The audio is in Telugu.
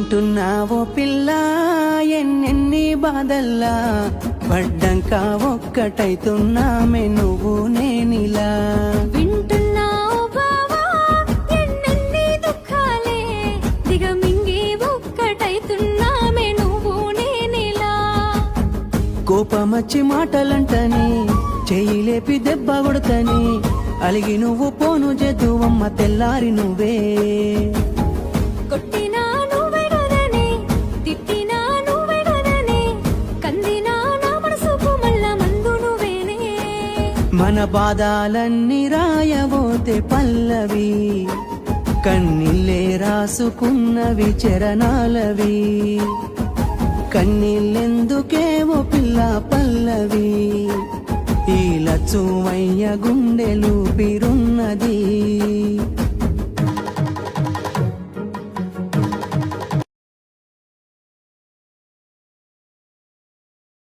వింటున్నావో పిల్ల ఎన్నెన్ని బాధల్లా పడ్డంక ఒక్కటైతున్నామే నువ్వు నేనిలా. కోపమచ్చి మాటలంటని చెయ్యి లేపి దెబ్బ కొడతని అలిగి నువ్వు పోను జద్దువమ్మ తెల్లారి నువ్వే. మన బాధాలన్నీ రాయబోతే పల్లవి కన్నీళ్ళే రాసుకున్నవి చరణాలవి. కన్నీళ్ళెందుకేవో పిల్ల పల్లవి ఈ లచ్చువయ్య గుండెలు పిరున్నది